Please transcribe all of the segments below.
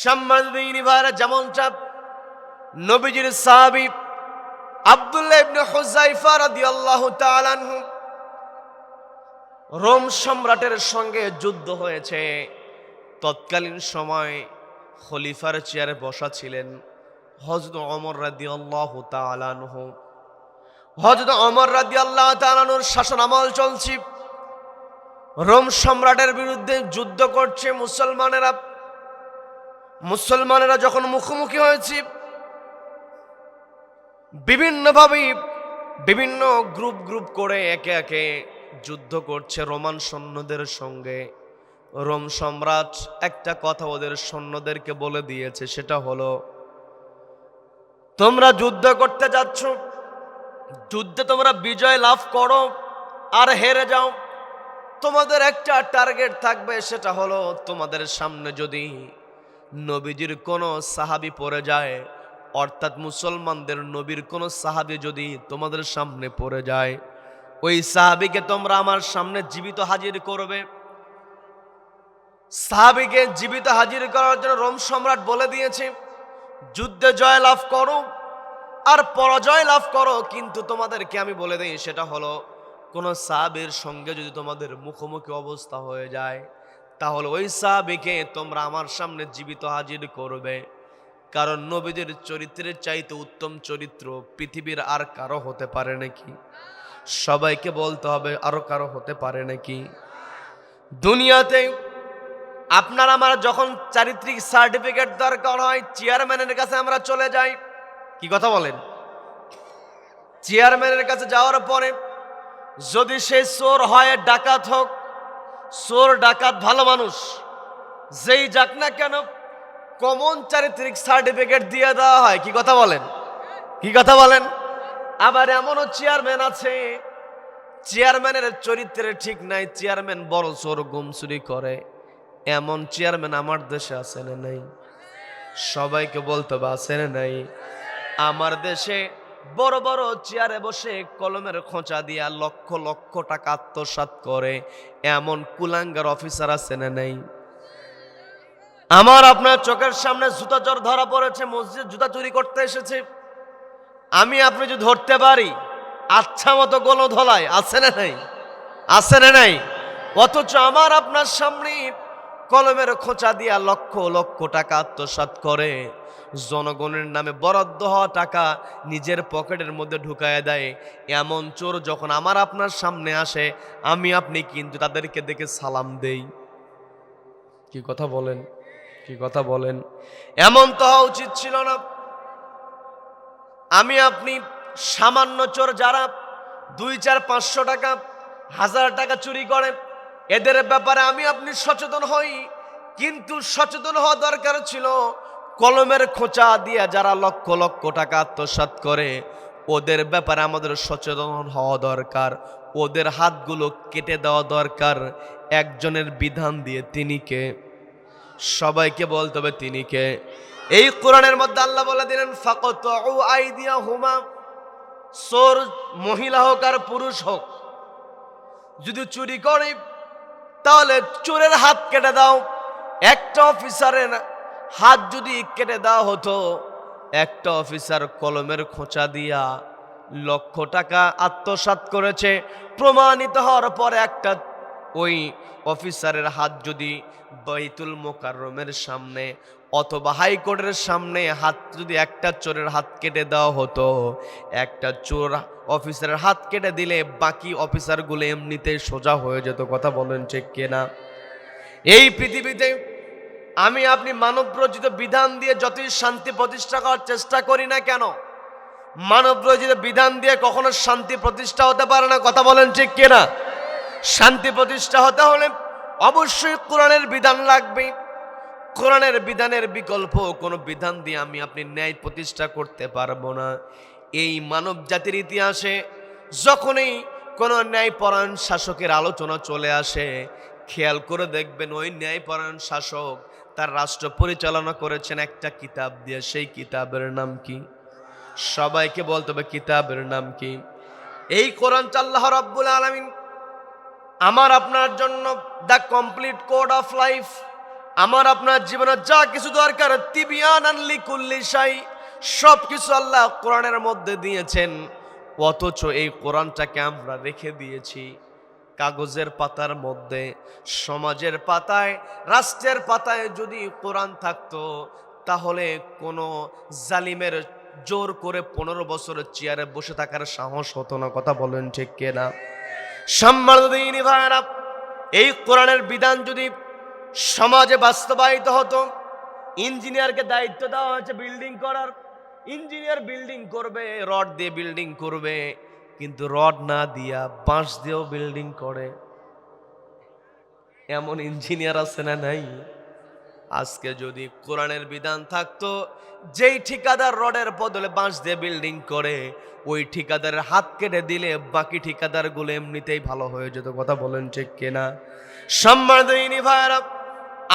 সম্মাদিনী ভাইরা যেমন চাপ নবীজির সাহাবী আব্দুল্লাহ ইবনে হুযাইফা রাদিয়াল্লাহু তাআলা আনহু রোম সম্রাটের সঙ্গে যুদ্ধ হয়েছে। তৎকালীন সময় খলিফার চেয়ারে বসা ছিলেন হজরত অমর রাদিয়াল্লাহু তাআলা আনহু। হজরত অমর রাদিয়াল্লাহু তাআলা আনহুর শাসন আমল চলছে। রোম সম্রাটের বিরুদ্ধে যুদ্ধ করছে মুসলমানেরা। মুসলমানেরা যখন মুখোমুখি হয়েছে, বিভিন্নভাবে বিভিন্ন গ্রুপ গ্রুপ করে একে একে যুদ্ধ করছে রোমান সৈন্যদের সঙ্গে। রোম সম্রাট একটা কথা ওদের সৈন্যদেরকে বলে দিয়েছে, সেটা হলো, তোমরা যুদ্ধ করতে যাচ্ছ, যুদ্ধে তোমরা বিজয় লাভ করো আর হেরে যাও। তোমাদের একটা টার্গেট থাকবে, সেটা হলো তোমাদের সামনে যদি নবীজির কোনো সাহাবি পড়ে যায়, অর্থাৎ মুসলমানদের নবীর কোনো সাহাবি যদি তোমাদের সামনে পড়ে যায়, ওই সাহাবিকে তোমরা আমার সামনে জীবিত হাজির করবে। সাহাবিকে জীবিত হাজির করার জন্য রোম সম্রাট বলে দিয়েছে, যুদ্ধে জয় লাভ করো আর পরাজয় লাভ করো, কিন্তু তোমাদেরকে আমি বলে দিই, সেটা হলো কোনো সাহাবের সঙ্গে যদি তোমাদের মুখোমুখি অবস্থা হয়ে যায় তাহলে ওই সাহাবিকে তোমরা আমার সামনে জীবিত হাজির করবে। কারণ নবীদের চরিত্রের চাইতে উত্তম চরিত্র পৃথিবীর আর কারও হতে পারে নাকি? সবাইকে বলতে হবে, আরও কারও হতে পারে নাকি? দুনিয়াতে আপনার আমার যখন চারিত্রিক সার্টিফিকেট দরকার হয়, চেয়ারম্যানের কাছে আমরা চলে যাই। কি কথা বলেন? চেয়ারম্যানের কাছে যাওয়ার পরে যদি সে চোর হয়, ডাকাত হোক চোর, ডাকাত, ভালো মানুষ। যেই যাক না কেন, কমন চারিত্রিক সার্টিফিকেট দিয়ে দেওয়া হয়। কি কথা বলেন? কি কথা বলেন? আবার এমনও চেয়ারম্যান আছে চেয়ারম্যানের চরিত্রে ঠিক নাই চেয়ারম্যান বড় চোর গুমচুরি করে। এমন চেয়ারম্যান আমার দেশে আছে না নাই? সবাইকে বলতে হবে, আছে না নাই? আমার দেশে বড় বড় চেয়ারে বসে কলমের খোঁচা দিয়া লক্ষ লক্ষ টাকা আত্মসাৎ করে, এমন কুলাঙ্গার অফিসার আছে না নাই? আমার আপনার চোখের সামনে জুতা চোর ধরা পড়েছে, মসজিদ জুতা চুরি করতে এসেছে। আমি আপনি যদি ধরতে পারি আচ্ছা মতো গোলো ধলায় আছে না নাই? আছে না নাই? অথচ আমার আপনার সামনে কলমের খোঁচা দিয়া লক্ষ লক্ষ টাকা আত্মসাৎ করে। জনগণের নামে বরাদ্দ হওয়া টাকা নিজের পকেটের মধ্যে ঢুকায় দেয়। এমন চোর যখন আমার আপনার সামনে আসে, আমি আপনি কিন্তু তাদেরকে দেখে সালাম দেই। কি কথা বলেন? কি কথা বলেন? এমন তো হওয়া উচিত ছিল না। আমি আপনি সামান্য চোর যারা দুই, চার, পাঁচশো টাকা, হাজার টাকা চুরি করে, এদের ব্যাপারে আমি আপনি সচেতন হই। কিন্তু সচেতন হওয়া দরকার ছিল। কলমের খোঁচা দিয়ে যারা লক্ষ লক্ষ টাকা আত্মসাৎ করে, ওদের ব্যাপারে আমাদের সচেতন হওয়া দরকার, ওদের হাতগুলো কেটে দেওয়া দরকার। একজনের বিধান দিয়ে তিনি কে? সবাইকে বলতে হবে তিনি কে? এই কোরআনের মধ্যে আল্লাহ বলে দিলেন ফাকত আইদিয়া হুমা সোর মহিলা হোক আর পুরুষ হোক। যদি চুরি করে, তাহলে চোরের হাত কেটে দাও। একটা অফিসারের হাত যদি কেটে দেওয়া হতো, একটা অফিসার কলমের খোঁচা দিয়া লক্ষ টাকা আত্মসাৎ করেছে। প্রমাণিত হওয়ার পরে একটা ওই অফিসারের হাত যদি বাইতুল মোকাররমের সামনে অথবা হাইকোর্টের সামনে হাত যদি একটা চোরের হাত কেটে দেওয়া হতো, একটা চোর অফিসারের হাত কেটে দিলে বাকি অফিসারগুলো এমনিতেই সোজা হয়ে যেত। কথা বলেন ঠিক কেনা? এই পৃথিবীতে আমি আপনি মানব রচিত বিধান দিয়ে যতই শান্তি প্রতিষ্ঠা করার চেষ্টা করি না কেন মানব রচিত বিধান দিয়ে কখনো শান্তি প্রতিষ্ঠা হতে পারে না, কথা বলেন ঠিক কিনা? শান্তি প্রতিষ্ঠা হতে হলে অবশ্যই কোরআনের বিধান লাগবে। কোরআনের বিধানের বিকল্প কোনো বিধান দিয়ে আমি আপনি ন্যায় প্রতিষ্ঠা করতে পারব না। এই মানব জাতির ইতিহাসে যখনই কোনো ন্যায়পরায়ণ শাসকের আলোচনা চলে আসে, খেয়াল করে দেখবেন ওই ন্যায়পরায়ণ শাসক তার রাষ্ট্র পরিচালনা করেছেন একটা কিতাব দিয়ে, সেই কিতাবের নাম কি? সবাইকে বলতে হবে কিতাবের নাম কি? এই কোরআন আল্লাহ রাব্বুল আলামিন আমার আপনার জন্য the complete code of life আমার আপনার জীবনে যা কিছু দরকার তিবিয়ান আনলি কুল্লি সব কিছু আল্লাহ কোরআনের মধ্যে দিয়েছেন। অথচ এই কোরআনটাকে আমরা রেখে দিয়েছি। কাগজের পাতার মধ্যে, সমাজের পাতায়, রাষ্ট্রের পাতায় যদি কোরআন থাকতো, তাহলে কোনো জালিমের জোর করে পনেরো বছরের চেয়ারে বসে থাকার সাহস হতো না। কথা বলেন ঠিক কেনা সম্মানদিনী ভাইরা এই কোরআনের বিধান যদি সমাজে বাস্তবায়িত হতো, ইঞ্জিনিয়ারকে দায়িত্ব দেওয়া হয়েছে বিল্ডিং করার। ইঞ্জিনিয়ার বিল্ডিং করবে, রড দিয়ে বিল্ডিং করবে। কিন্তু রড না দিয়া বাঁশ দিয়েও বিল্ডিং করে। এমন ইঞ্জিনিয়ার আছে না নাই? আজকে যদি কোরআনের বিধান থাকতো, যেই ঠিকাদার রডের বদলে বাঁশ দিয়ে বিল্ডিং করে, ওই ঠিকাদারের হাত কেটে দিলে বাকি ঠিকাদারগুলো এমনিতেই ভালো হয়ে যেত। কথা বলেন ঠিক কিনা? সম্মানিত ভাইয়ারা,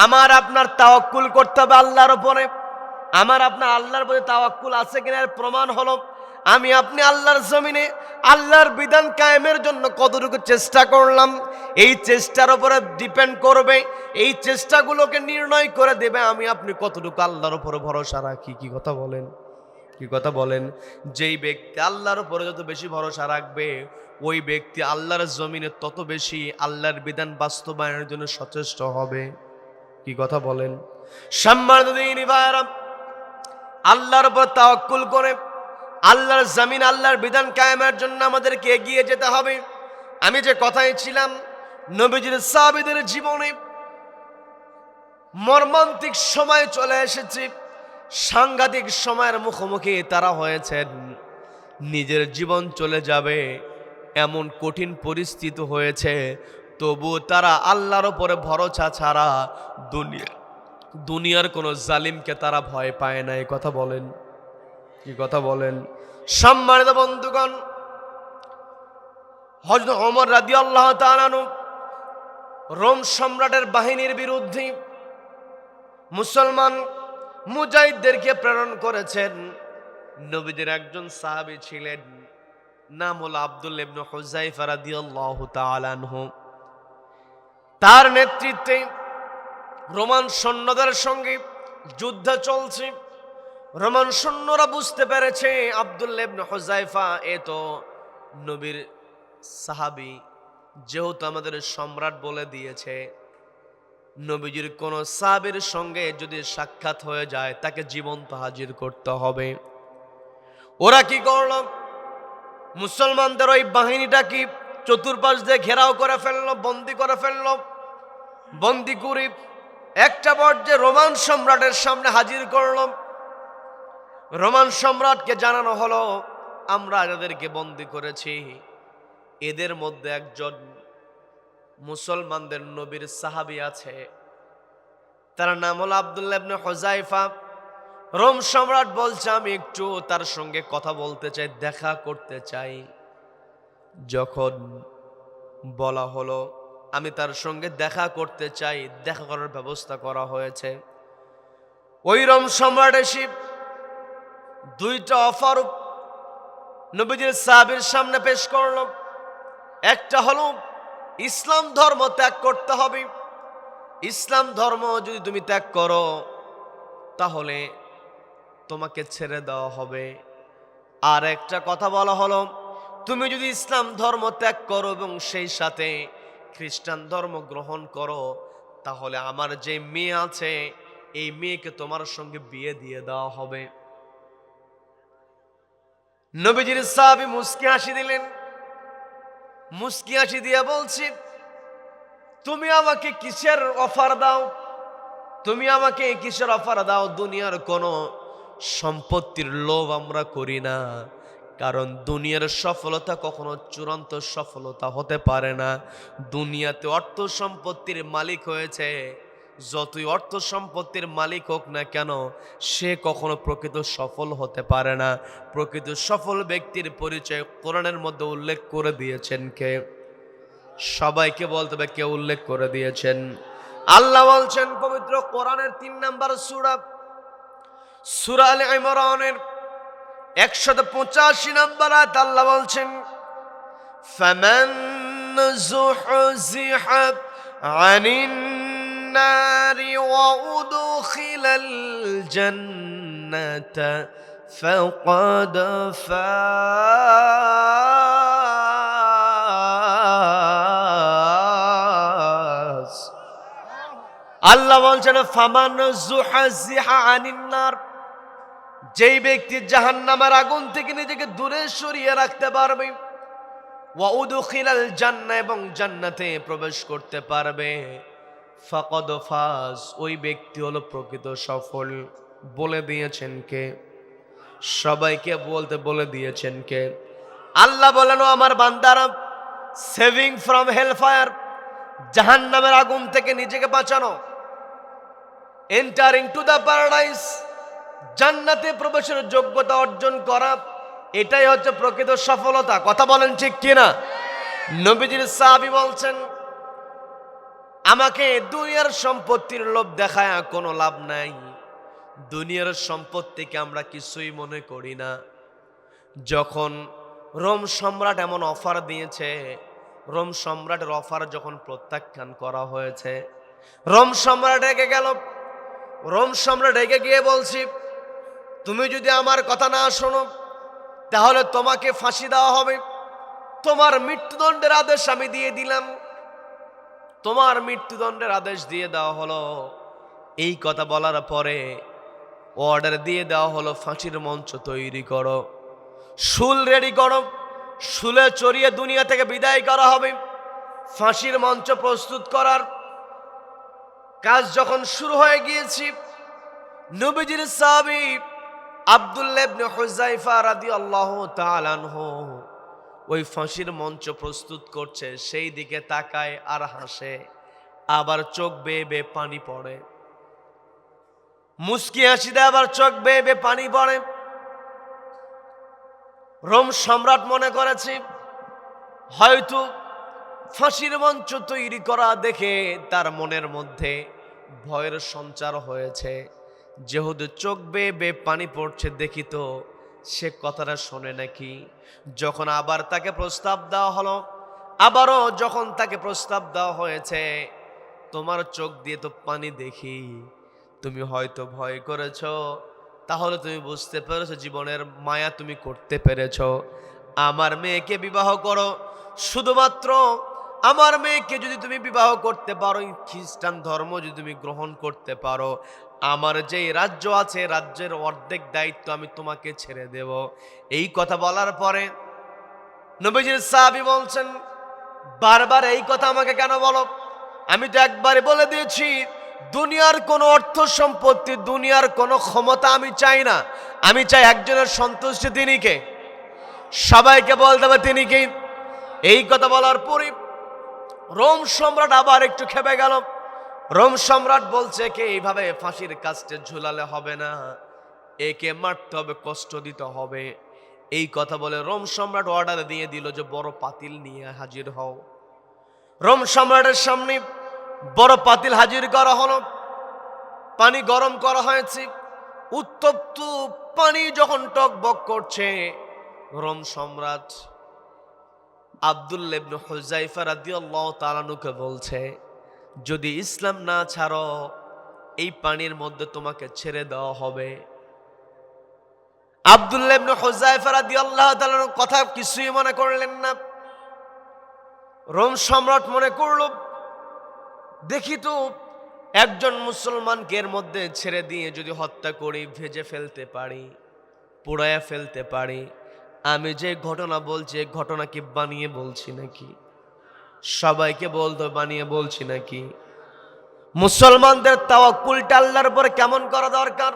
আমার আপনার তাওয়াক্কুল করতে হবে আল্লাহর উপরে। আমার আপনার আল্লাহর প্রতি তাওয়াক্কুল আছে কিনা এর প্রমাণ হলো আমি আপনি আল্লাহর জমিনে আল্লাহর বিধান কায়েমের জন্য কতটুকু চেষ্টা করলাম, এই চেষ্টার উপরে ডিপেন্ড করবে, এই চেষ্টাগুলোকে নির্ণয় করে দেবে, আমি আপনি কতটুকু আল্লাহর উপরে ভরসা রাখি? কি কথা বলেন? কি কথা বলেন? যেই ব্যক্তি আল্লাহর উপরে যত বেশি ভরসা রাখবে, ওই ব্যক্তি আল্লাহর জমিনে তত বেশি আল্লাহর বিধান বাস্তবায়নের জন্য সচেষ্ট হবে। কি কথা বলেন? সম্মানিত দিনী আল্লাহর উপর তাওয়াক্কুল করে আল্লাহর জামিন, আল্লাহর বিধান কায়েমের জন্য আমাদেরকে এগিয়ে যেতে হবে। আমি যে কথাই ছিলাম, নবীজির সাহাবীদের জীবনে মর্মান্তিক সময় চলে এসেছে, সাংঘাতিক সময়ের মুখোমুখি তারা হয়েছেন। নিজের জীবন চলে যাবে, এমন কঠিন পরিস্থিতি হয়েছে তবু তারা আল্লাহর ওপরে ভরসা ছাড়া দুনিয়া, দুনিয়ার কোনো জালিমকে তারা ভয় পায় না কথা বলেন। কি কথা বলেন? সম্মানিত বন্ধুগণ হজরত ওমর রাদি আল্লাহ তালানু রোম সম্রাটের বাহিনীর বিরুদ্ধে মুসলমান মুজাহিদদেরকে প্রেরণ করেছেন। নবীদের একজন সাহাবি ছিলেন, নাম হলো আব্দুল ইবনু হুজাইফা রাদিয়াল্লাহু তাআলা তার নেতৃত্বে রোমান সৈন্যদের সঙ্গে যুদ্ধ চলছে। রোমান সৈন্যরা বুঝতে পেরেছে, আব্দুল ইবনু হুজাইফা এ তো নবীর সাহাবী। যেহেতু আমাদের সম্রাট বলে দিয়েছে, নবীজির কোন সাহাবের সঙ্গে যদি সাক্ষাৎ হয়ে যায়, তাকে জীবন্ত হাজির করতে হবে। ওরা কি করল? মুসলমানদের ওই বাহিনীটা কি চতুর্পাশ দিয়ে ঘেরাও করে ফেলল, বন্দি করে ফেলল? বন্দি করে। একটা পর্যায়ে রোমান সম্রাটের সামনে হাজির করল। রোমান সম্রাটকে জানানো হলো, আমরা এদেরকে বন্দি করেছি, এদের মধ্যে একজন মুসলমানদের নবীর সাহাবি আছে। তার নাম হলো আবদুল্লাহ ইবনে হোজাইফা রোম সম্রাট বলছে, আমি একটু তার সঙ্গে কথা বলতে চাই, দেখা করতে চাই। যখন বলা হলো, আমি তার সঙ্গে দেখা করতে চাই, দেখা করার ব্যবস্থা করা হয়েছে। ওই রোম সম্রাট এসে দুইটা অফার নবীজির সাহাবির সামনে পেশ করল। একটা হলো, ইসলাম ধর্ম ত্যাগ করতে হবে। ইসলাম ধর্ম যদি তুমি ত্যাগ করো, তাহলে তোমাকে ছেড়ে দেওয়া হবে। আর একটা কথা বলা হলো, তুমি যদি ইসলাম ধর্ম ত্যাগ করো এবং সেই সাথে খ্রিস্টান ধর্ম গ্রহণ করো, তাহলে আমার যে মেয়ে আছে, এই মেয়েকে তোমার সঙ্গে বিয়ে দিয়ে দেওয়া হবে। নবীজির সাহাবি মুস্কি হাসি দিলেন। মুস্কি হাসি দিয়ে বলছি, তুমি আমাকে কিসের অফার দাও? তুমি আমাকে কিসের অফার দাও? দুনিয়ার কোনো সম্পত্তির লোভ আমরা করি না, কারণ দুনিয়ার সফলতা কখনো চূড়ান্ত সফলতা হতে পারে না। দুনিয়াতে অর্থ সম্পত্তির মালিক হয়েছে যতই অর্থ সম্পত্তির মালিক হোক না কেন সে কখনো প্রকৃত সফল হতে পারে না প্রকৃত সফল ব্যক্তির পরিচয় কোরআনের মধ্যে উল্লেখ করে দিয়েছেন কে সবাইকে বলতে হবে কে উল্লেখ করে দিয়েছেন আল্লাহ বলছেন পবিত্র কোরআনের তিন নাম্বার সুরা সুরা আল ইমরানের একশত পঁচাশি নাম্বার আয়াত আল্লাহ বলছেন فمن زحزح عن النار وأدخل الجنة فقد فاز আল্লাহ বলছেন ফামান জুহাজিহা আনিন্নার যেই ব্যক্তি জাহান্নামের আগুন থেকে নিজেকে দূরে সরিয়ে রাখতে পারবে ওয়াউদুখিলাল জান্নাহ এবং জান্নাতে প্রবেশ করতে পারবে ফাকদ ফাজ, ওই ব্যক্তি হলো প্রকৃত সফল। বলে দিয়েছেন কে? সবাইকে বলতে বলে দিয়েছেন কে? আল্লাহ বলেন আমার বান্দারা সেভিং ফ্রম হেলফায়ার জাহান্নামের আগুন থেকে নিজেকে বাঁচানো। এন্টারিং টু দ্য প্যারাডাইস জান্নাতে প্রবেশের যোগ্যতা অর্জন করা, এটাই হচ্ছে প্রকৃত সফলতা। কথা বলেন ঠিক কিনা? নবীজির সাহাবি বলছেন আমাকে দুনিয়ার সম্পত্তির লোভ দেখায়, কোনো লাভ নাই। দুনিয়ার সম্পত্তিকে আমরা কিছুই মনে করি না। যখন রোম সম্রাট এমন অফার দিয়েছে, রোম সম্রাটের অফার যখন প্রত্যাখ্যান করা হয়েছে, রোম সম্রাট রেগে গেল। রোম সম্রাট রেগে গিয়ে বলছি, তুমি যদি আমার কথা না শোনো, তাহলে তোমাকে ফাঁসি দেওয়া হবে। তোমার মৃত্যুদণ্ডের আদেশ আমি দিয়ে দিলাম। তোমার মৃত্যুদণ্ডের আদেশ দিয়ে দেওয়া হলো। এই কথা বলার পরে অর্ডার দিয়ে দেওয়া হলো, ফাঁসির মঞ্চ তৈরি করো। শুল রেডি করো। শুলে চড়িয়ে দুনিয়া থেকে বিদায় করা হবে। ফাঁসির মঞ্চ প্রস্তুত করার কাজ যখন শুরু হয়ে গিয়েছি, নবীজির সাহাবী আব্দুল্লাহ ইবনে হুযাইফা রাদিয়াল্লাহু তাআলা আনহু ওই ফাঁসির মঞ্চ প্রস্তুত করছে, সেই দিকে তাকায় আর হাসে, আবার চোখ বেয়ে বেয়ে পানি পড়ে। মুস্কি হাসি দেয় আবার চোখ বেয়ে বেয়ে পানি পড়ে। রোম সম্রাট মনে করেছে, হয়তো ফাঁসির মঞ্চ তৈরি করা দেখে তার মনের মধ্যে ভয়ের সঞ্চার হয়েছে। যেহেতু চোখ বেয়ে বেয়ে পানি পড়ছে, দেখি তো সে কথাটা শোনে নাকি? যখন আবার তাকে প্রস্তাব দেওয়া হলো, আবারও যখন তাকে প্রস্তাব দেওয়া হয়েছে, তোমার চোখ দিয়ে তো পানি দেখি। তুমি হয়তো ভয় করেছ। তাহলে তুমি বুঝতে পেরেছ জীবনের মায়া তুমি করতে পেরেছ। আমার মেয়েকে বিবাহ করো। শুধুমাত্র আমার মেয়েকে যদি তুমি বিবাহ করতে পারো খ্রিস্টান ধর্ম যদি তুমি গ্রহণ করতে পারো, আমার যেই রাজ্য আছে, রাজ্যের অর্ধেক দায়িত্ব আমি তোমাকে ছেড়ে দেব। এই কথা বলার পরে নবীজির সাহাবি বলছেন, বারবার এই কথা আমাকে কেন বলো? আমি তো একবারে বলে দিয়েছি, দুনিয়ার কোনো অর্থ সম্পত্তি, দুনিয়ার কোনো ক্ষমতা আমি চাই না। আমি চাই একজনের সন্তুষ্টি তিনি কে? সবাইকে বলতে হবে তিনি কি? এই কথা বলার পরে রোম সম্রাট আবার একটু খেপে গেল। রোম সম্রাট বলছে কে এইভাবে ফাঁসির কাজটা ঝুলালে হবে না। একে মারতে হবে, কষ্ট দিতে হবে। এই কথা বলে রোম সম্রাট অর্ডার দিয়ে দিল যে, বড় পাতিল নিয়ে হাজির হও। রোম সম্রাটের সামনে বড় পাতিল হাজির করা হলো। পানি গরম করা হয়েছে। উত্তপ্ত পানি যখন টকবক করছে, রোম সম্রাট আব্দুল্লেবন হুজাইফা রাদিয়াল্লাহু তাআলানুকে বলছে, যদি ইসলাম না ছাড়ো, এই পানির মধ্যে তোমাকে ছেড়ে দেওয়া হবে। আব্দুল্লেবন হুজাইফা রাদিয়াল্লাহু তাআলার কথা কিছুই মনে করলেন না। রোম সম্রাট মনে করল, দেখি তো, একজন মুসলমানকে এর মধ্যে ছেড়ে দিয়ে যদি হত্যা করি, ভেজে ফেলতে পারি পোড়ায়া ফেলতে পারি আমি যে ঘটনা বলছি ঘটনা কি বানিয়ে বলছি নাকি? সবাইকে বলতো, বানিয়ে বলছি নাকি? মুসলমানদের তাওয়াক্কুলটা আল্লাহর উপরে কেমন করা দরকার?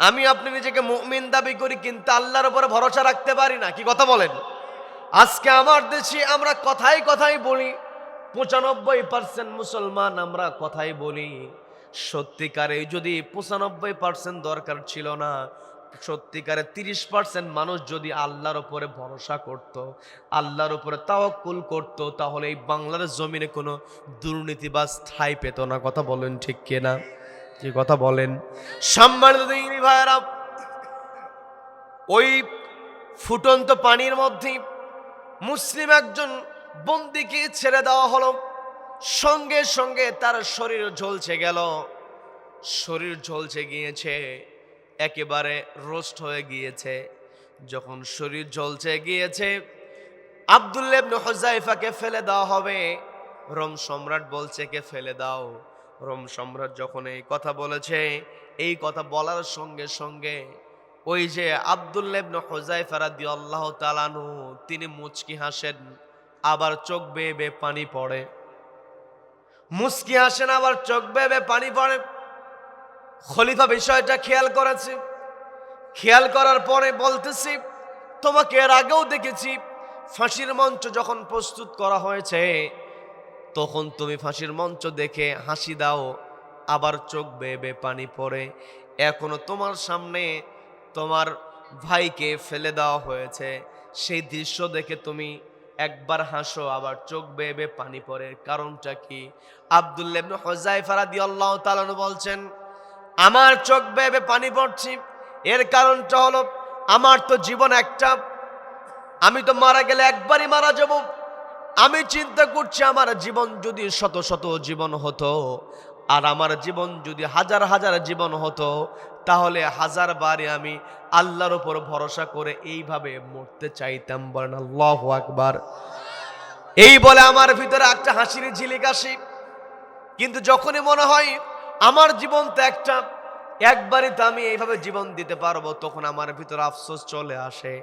আমি আপনি নিজেকে মুমিন দাবি করি, কিন্তু আল্লাহর উপরে ভরসা রাখতে পারি না। কি কথা বলেন? আজকে আমার দেশে আমরা কথাই কথাই বলি, পঁচানব্বই পার্সেন্ট মুসলমান আমরা কথাই বলি। সত্যিকারে যদি পঁচানব্বই পার্সেন্ট দরকার ছিল না সত্যিকারে তিরিশ পার্সেন্ট মানুষ যদি আল্লাহর উপরে ভরসা করত, আল্লাহর উপরে তাওয়াক্কুল করত, তাহলে এই বাংলার জমিনে কোনো দুর্নীতি বা স্থায়ী পেত না। কথা বলেন ঠিক কিনা? যে কথা বলেন। সম্মানিত ভাইয়েরা, ওই ফুটন্ত পানির মধ্যে মুসলিম একজন বন্দিকে ছেড়ে দেওয়া হলো। সঙ্গে সঙ্গে তার শরীর ঝলছে গেল। শরীর ঝলছে গিয়েছে। একেবারে রোস্ট হয়ে গিয়েছে। যখন শরীর ঝলছে গিয়েছে। আবদুল্লেবনে হোজাইফাকে ফেলে দেওয়া হবে। রোম সম্রাট বলছে, কে ফেলে দাও? রোম সম্রাট যখন এই কথা বলেছে, এই কথা বলার সঙ্গে সঙ্গে ওই যে আবদুল্লেবনে হোজাইফা রাদি আল্লাহ তালানু তিনি মুচকি হাসেন, আবার চোখ বেয়ে বেয়ে পানি পড়ে। মুচকি হাসেন, আবার চোখ বেয়ে বেয়ে পানি পড়ে। খলিফা বিষয়টা খেয়াল করেছে। খেয়াল করার পরে বলতেছি, তোমাকে এর আগেও দেখেছি, ফাঁসির মঞ্চ যখন প্রস্তুত করা হয়েছে, তখন তুমি ফাঁসির মঞ্চ দেখে হাসি দাও, আবার চোখ বেয়ে পানি পড়ে। এখনও তোমার সামনে তোমার ভাইকে ফেলে দেওয়া হয়েছে। সেই দৃশ্য দেখে তুমি একবার হাসো, আবার চোখ বেয়ে পানি পড়ে। কারণটা কি? আবদুল্লেবন হজাই ফারাদি আল্লাহ তালানু বলছেন আমার চোখ বেয়ে পানি পড়ছি। এর কারণটা হলো, আমার তো জীবন একটা। আমি তো মারা গেলে একবারই মারা যাব। আমি চিন্তা করছি আমার জীবন যদি শত শত জীবন হতো, আর আমার জীবন যদি হাজার হাজার জীবন হতো, তাহলে হাজার বারে আমি আল্লাহর উপর ভরসা করে এইভাবে মরতে চাইতাম, বলেন আল্লাহ আকবার। এই বলে আমার ভিতরে একটা হাসির ঝিলিক আসি। কিন্তু যখনই মনে হয় আমার জীবন তো একটা, একবারই তো আমি এইভাবে জীবন দিতে পারব, তখন আমার ভিতরে আফসোস চলে আসে,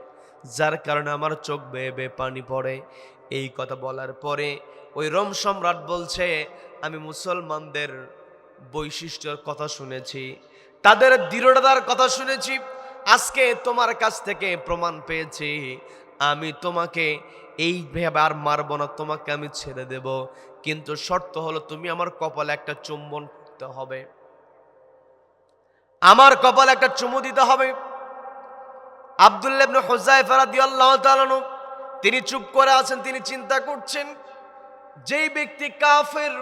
যার কারণে আমার চোখ বেয়ে বেয়ে পানি পড়ে। এই কথা বলার পরে ওই রোম সম্রাট বলছে, আমি মুসলমানদের বৈশিষ্ট্যর কথা শুনেছি, তাদের দৃঢ়তার কথা শুনেছি, আজকে তোমার কাছ থেকে প্রমাণ পেয়েছি, আমি তোমাকে এই ভেবে আর মারবো না, তোমাকে আমি ছেড়ে দেব, কিন্তু শর্ত হলো তুমি আমার কপালে একটা চুম্বন করতে হবে। আমার কপালে একটা চুমু দিতে হবে। আবদুল্লাবনে হোজাইফা রাদিয়াল্লাহু তাআলা আনহু, তিনি চুপ করে আছেন, তিনি চিন্তা করছেন, যেই ব্যক্তি কাফের,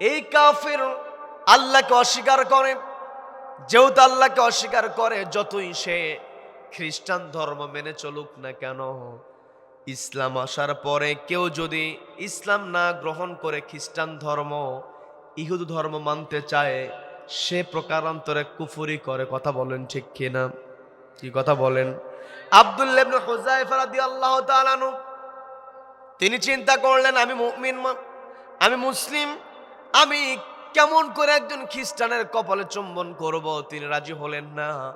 এই কাফের আল্লাহকে অস্বীকার করে, যেহেতু আল্লাহকে অস্বীকার করে, যতই সে খ্রিস্টান ধর্ম মেনে চলুক না কেন, ইসলাম আসার পরে কেউ যদি ইসলাম না গ্রহণ করে খ্রিস্টান ধর্ম ইহুদ ধর্ম মানতে চায়, সে প্রকারান্তরে কুফুরি করে। কথা বলেন ঠিক কিনা? কি কথা বলেন? আব্দুল্লাহ তিনি চিন্তা করলেন, আমি মুমিন আমি মুসলিম, আমি কেমন করে একজন খ্রিস্টানের কপালে চুম্বন করব? তিনি রাজি হলেন না।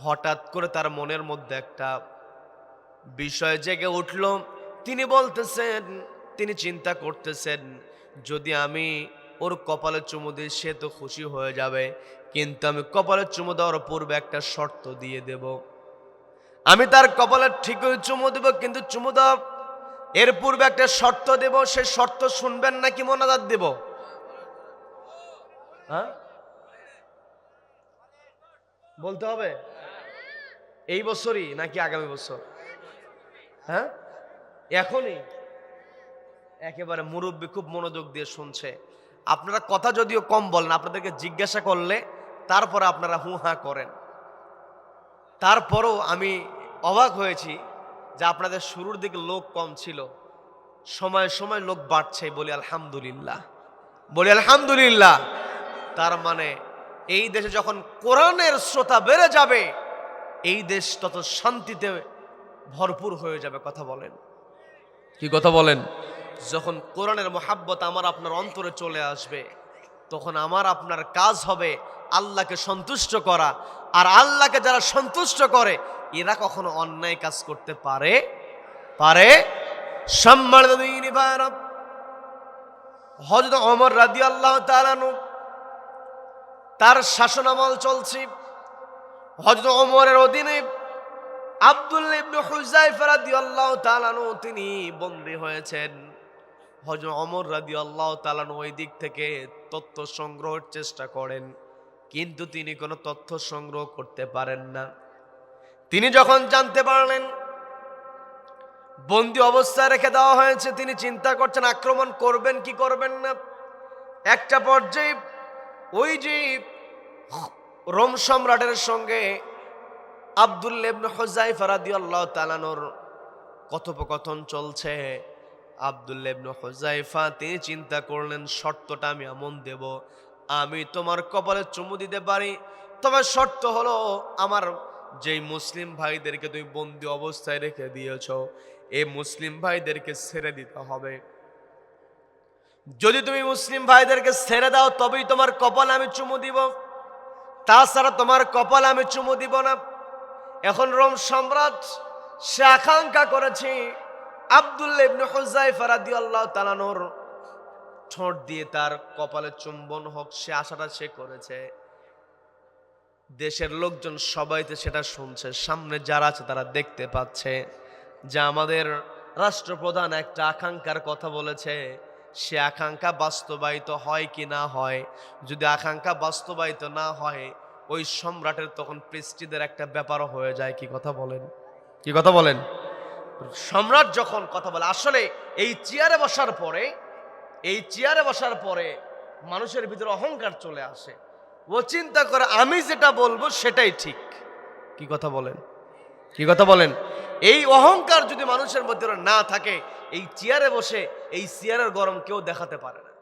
হঠাৎ করে তার মনের মধ্যে একটা বিষয় জেগে উঠল। তিনি বলতেছেন, তিনি চিন্তা করতেছেন, যদি আমি ওর কপালে চুমু দিই সে তো খুশি হয়ে যাবে। কিন্তু আমি কপালে চুমু দেওয়ার পূর্বে একটা শর্ত দিয়ে দেব। আমি তার কপালে ঠিকই চুমু দেব, কিন্তু চুমু দেওয়া এর পূর্বে একটা শর্ত দেব। সে শর্ত শুনবেন নাকি মোনাজাত দেব? হ্যাঁ? বলতে হবে? এই বছরই নাকি আগামী বছর? হ্যাঁ? এখনই? একেবারে মুরব্বী খুব মনোযোগ দিয়ে শুনছে। আপনারা কথা যদিও কম বলেন, আপনাদেরকে জিজ্ঞাসা করলে তারপরে আপনারা হু হা করেন। তারপরও আমি অবাক হয়েছি যে আপনাদের শুরুর দিকে লোক কম ছিল, সময় সময় লোক বাড়ছে বলি আলহামদুলিল্লাহ। বলি আলহামদুলিল্লাহ। তার মানে এই দেশে যখন কোরআনের শ্রোতা বেড়ে যাবে, এই দেশ তত শান্তিতে ভরপুর হয়ে যাবে, কথা বলেন। কি কথা বলেন? যখন কোরআনের মোহাব্বত আমার আপনার অন্তরে চলে আসবে তখন আমার আপনার কাজ হবে আল্লাহকে সন্তুষ্ট করা। আর আল্লাহকে যারা সন্তুষ্ট করে এরা কখনো অন্যায় কাজ করতে পারে? পারে? সম্মানিত দিনী ভাইরা, হযরত ওমর রাদিয়াল্লাহু তাআলা তার শাসনামল চলছে। হযরত অমরের অধীনে আনহু তিনি বন্দী হয়েছেন। হযরত অমর রাদি আল্লাহ আনহু ওই দিক থেকে তথ্য সংগ্রহের চেষ্টা করেন, কিন্তু তিনি কোনো তথ্য সংগ্রহ করতে পারেন না। তিনি যখন জানতে পারলেন, বন্দি অবস্থায় রেখে দেওয়া হয়েছে, তিনি চিন্তা করছেন, আক্রমণ করবেন কি করবেন না? একটা পর্যায়ে ওই যে রোম সম্রাটের সঙ্গে আব্দুল্লেবন হোজাইফা আল্লাহ তালানোর কথোপকথন চলছে। আবদুল্লাহ ইবনে হুজাইফা তিনি চিন্তা করলেন, শর্তটা আমি এমন দেব, আমি তোমার কপালে চুমু দিতে পারি। তবে শর্ত হলো, আমার যেই মুসলিম ভাইদেরকে তুমি বন্দি অবস্থায় রেখে দিয়েছ, এই মুসলিম ভাইদেরকে ছেড়ে দিতে হবে। যদি তুমি মুসলিম ভাইদেরকে ছেড়ে দাও, তবেই তোমার কপালে আমি চুমু দিব। তাছাড়া তোমার কপালে আমি চুমু দিব না। এখন রোম সম্রাট, সে আকাঙ্ক্ষা করেছে আব্দুল্লাহ ইবনে হুজাইফা রাদিয়াল্লাহু তাআলার ঠোঁট দিয়ে তার কপালে চুম্বন হোক, সে আশাটা সে করেছে। দেশের লোকজন সবাইতে সেটা শুনছে। সামনে যারা আছে তারা দেখতে পাচ্ছে যে আমাদের রাষ্ট্রপ্রধান একটা আকাঙ্ক্ষার কথা বলেছে। সে আকাঙ্ক্ষা বাস্তবায়িত হয় কি না হয়, যদি আকাঙ্ক্ষা বাস্তবায়িত না হয়, ওই সম্রাটের তখন প্রেস্টিদের একটা ব্যাপারও হয়ে যায়। কি কথা বলেন? কি কথা বলেন? সম্রাট যখন কথা বলে, আসলে এই চেয়ারে বসার পরে, এই চেয়ারে বসার পরে মানুষের ভিতরে অহংকার চলে আসে। ও চিন্তা করে, আমি যেটা বলব সেটাই ঠিক। কি কথা বলেন? কি কথা বলেন? এই অহংকার যদি মানুষের মধ্যে না থাকে, এই চেয়ারে বসে, এই চেয়ারের গরম কেউ দেখাতে পারে না।